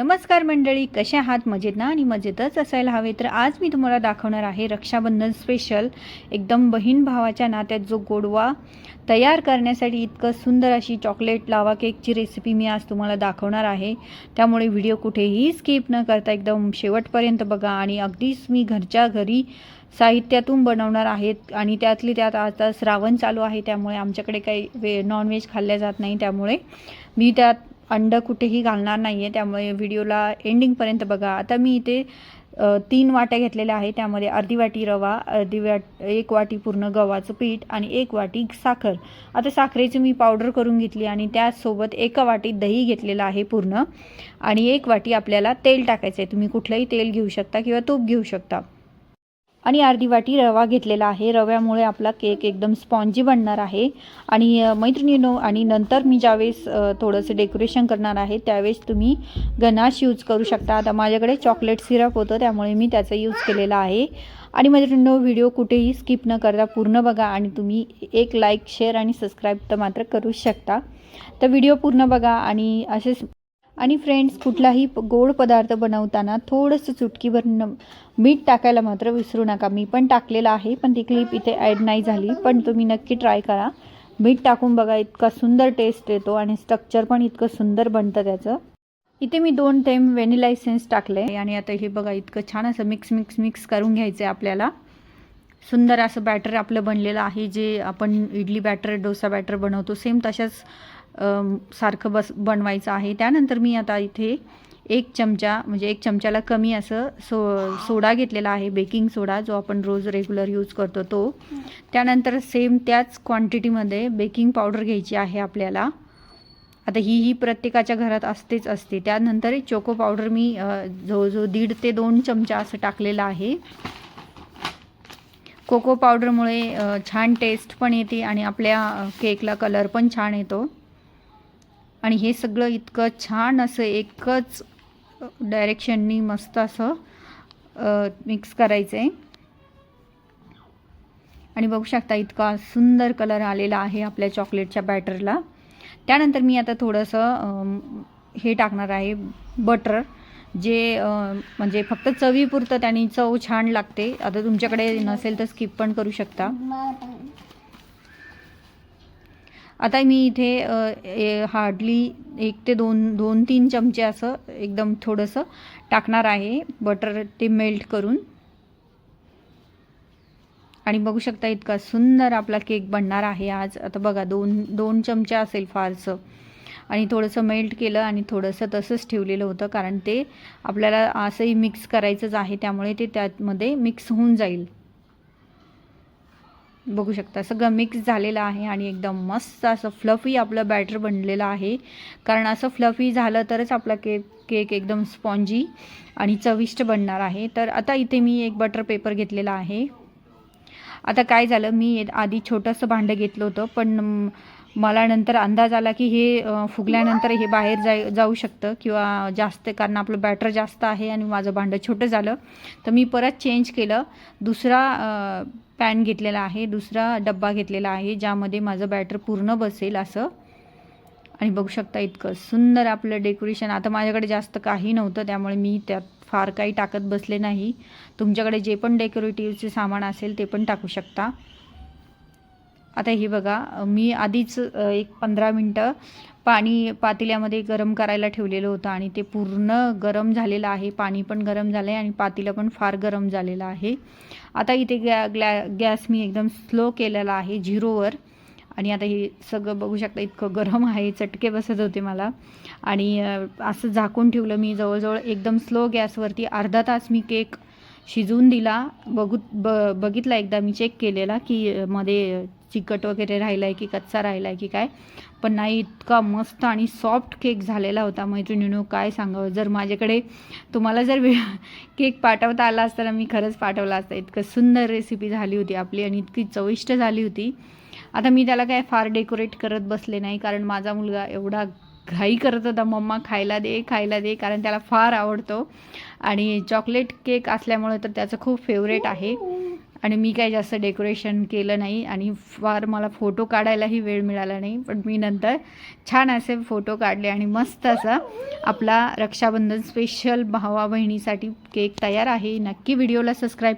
नमस्कार मंडळी कशा आहात? मजेत ना? आणि मजेतच असायला हवे. तर आज मी तुम्हाला दाखवणार आहे रक्षाबंधन स्पेशल एकदम बहीण भावाच्या नात्यात जो गोडवा तयार करण्यासाठी इतकं सुंदर अशी चॉकलेट लावा केकची रेसिपी मी आज तुम्हाला दाखवणार आहे. त्यामुळे व्हिडिओ कुठेही स्किप न करता एकदम शेवटपर्यंत बघा. आणि अगदीच मी घरच्या घरी साहित्यातून बनवणार आहेत. आणि त्यातली त्यात आता श्रावण चालू आहे. त्यामुळे आमच्याकडे काही वे नॉनव्हेज खाल्ल्या जात नाही. त्यामुळे मी त्यात अंड कुठेही घालणार नाही आहे त्यामुळे व्हिडिओला एंडिंगपर्यंत बघा. आता मी इथे तीन वाट्या घेतलेल्या आहे त्यामध्ये अर्धी वाटी रवा अर्धी वाट एक वाटी पूर्ण गव्हाचं पीठ आणि एक वाटी साखर. आता साखरेची मी पावडर करून घेतली आणि त्याचसोबत एका वाटीत दही घेतलेलं आहे पूर्ण. आणि एक वाटी आपल्याला तेल टाकायचं आहे तुम्ही कुठलंही तेल घेऊ शकता किंवा तूप घेऊ शकता. आणि अर्धी वाटी रवा घेतलेला आहे. रव्यामुळे आपला केक एकदम स्पॉन्जी बनणार आहे. आणि मैत्रिणीनो आणि नंतर मी ज्यावेळेस थोडंसं डेकोरेशन करणार आहे त्यावेळेस तुम्ही गनाश यूज करू शकता. आता माझ्याकडे चॉकलेट सिरप होतं त्यामुळे मी त्याचा यूज केलेला आहे. आणि मैत्रिणीनो व्हिडिओ कुठेही स्किप न करता पूर्ण बघा आणि तुम्ही एक लाईक शेअर आणि सबस्क्राईब तर मात्र करू शकता. तर व्हिडिओ पूर्ण बघा आणि असेच आणि फ्रेंड्स कुठलाही गोड पदार्थ बनवताना थोडंसं चुटकीभर न मीठ टाकायला मात्र विसरू नका. मी पण टाकलेलं आहे पण ती क्लिप इथे ॲड नाही झाली. पण तुम्ही नक्की ट्राय करा. मीठ टाकून बघा इतका सुंदर टेस्ट येतो आणि स्ट्रक्चर पण इतकं सुंदर बनतं त्याचं. इथे मी दोन थेंब व्हॅनिला इसेन्स टाकले. आणि आता हे बघा इतकं छान असं मिक्स मिक्स मिक्स करून घ्यायचं आहे आपल्याला. सुंदर असं बॅटर आपलं बनलेलं आहे जे आपण इडली बॅटर डोसा बॅटर बनवतो. सेम तशाच सारखं बस बनवायचं आहे. त्यानंतर मी आता इथे एक चमचा म्हणजे एक चमच्याला कमी असं सो सोडा घेतलेला आहे बेकिंग सोडा जो आपण रोज रेग्युलर यूज करतो तो. त्यानंतर सेम त्याच क्वांटिटीमध्ये बेकिंग पावडर घ्यायची आहे आपल्याला. आता ही ही प्रत्येकाच्या घरात असतेच असते. त्यानंतर चोको पावडर मी जो जवळजवळ दीड ते दोन चमचा असं टाकलेला आहे. कोको पावडरमुळे छान टेस्ट पण येते आणि आपल्या केकला कलर पण छान येतो. आणि हे सगळं इतकं छान असं एकच डायरेक्शननी मस्त असं मिक्स करायचं आहे आणि बघू शकता इतका सुंदर कलर आलेला आहे आपल्या चॉकलेटच्या बॅटरला त्यानंतर मी आता थोडंसं हे टाकणार आहे बटर जे म्हणजे फक्त चवीपुरतं त्याने चव छान लागते. आता तुमच्याकडे नसेल तर स्किप पण करू शकता. आता मी इथे हार्डली एक ते दोन दोन तीन चमचे असं एकदम थोडंसं टाकणार आहे. बटर ते मेल्ट करून. आणि बघू शकता इतका सुंदर आपला केक बनणार आहे आज. आता बघा दोन दोन चमचे असेल फारसं. आणि थोडंसं मेल्ट केलं आणि थोडंसं तसंच ठेवलेलं होतं कारण ते आपल्याला असंही मिक्स करायचंच आहे त्यामुळे ते त्यामध्ये मिक्स होऊन जाईल. बघू शकता. सगळं मिक्स झालेलं आहे आणि एकदम मस्त असं फ्लफी आपलं बॅटर बनलेलं आहे. कारण असं फ्लफी झालं तरच आपला केक केक एकदम स्पॉन्जी आणि चविष्ट बनणार आहे. तर आता इथे मी एक बटर पेपर घेतलेला आहे. आता काय झालं? मी आधी छोटंसं भांडं घेतलं होतं पण मला नंतर अंदाज आला की हे फुगल्यानंतर हे बाहेर जाय जाऊ शकतं किंवा जास्त कारण आपलं बॅटर जास्त आहे आणि माझं भांडं छोटं झालं. तर मी परत चेंज केलं. दुसरा पॅन घेतलेला आहे. दुसरा डब्बा घेतलेला आहे ज्यामध्ये माझं बॅटर पूर्ण बसेल असं. आणि बघू शकता इतकं सुंदर आपलं डेकोरेशन आता माझ्याकडे जास्त काही नव्हतं त्यामुळे मी त्यात फार काही टाकत बसले नाही. तुमच्याकडे जे पण डेकोरेटिव्हचे सामान असेल ते पण टाकू शकता. आता हे बघा मी आधीच एक पंधरा मिनटं पाणी पातेल्यामध्ये गरम करायला ठेवलेलं होतं आणि ते पूर्ण गरम झालेलं आहे. पाणी पण गरम झालं आहे आणि पातेलं पण फार गरम झालेलं आहे. आता इथे गॅ ग्लॅ गॅस मी एकदम स्लो केलेला आहे झिरोवर. आणि आता हे सगळं बघू शकता इतकं गरम आहे चटके बसत होते मला. आणि असं झाकून ठेवलं मी जवळजवळ एकदम स्लो गॅसवरती. अर्धा तास मी केक शिजवून दिला. बघू ब बघितला एकदा मी चेक केलेला की मध्ये चिकट वगैरे राहिला आहे की कच्चा राहिला आहे की काय. पण नाही इतका मस्त आणि सॉफ्ट केक झालेला होता मैत्रिणीनो काय सांगावं? जर माझ्याकडे तुम्हाला जर केक पाठवता आला असता ना मी खरंच पाठवला असता. इतकं सुंदर रेसिपी झाली होती आपली आणि इतकी चविष्ट झाली होती. आता मी त्याला काय फार डेकोरेट करत बसले नाही कारण माझा मुलगा एवढा घाई करत होता. मम्मा खायला दे खायला दे कारण त्याला फार आवडतो. आणि चॉकलेट केक असल्यामुळे तर त्याचं खूप फेवरेट आहे. आणि मी काही जास्त डेकोरेशन केलं नाही आणि फार मला फोटो काढायलाही वेळ मिळाला नाही. पण मी नंतर छान असे फोटो काढले आणि मस्त असा आपला रक्षाबंधन स्पेशल भावा बहिणीसाठी केक तयार आहे. नक्की व्हिडिओला सबस्क्राईब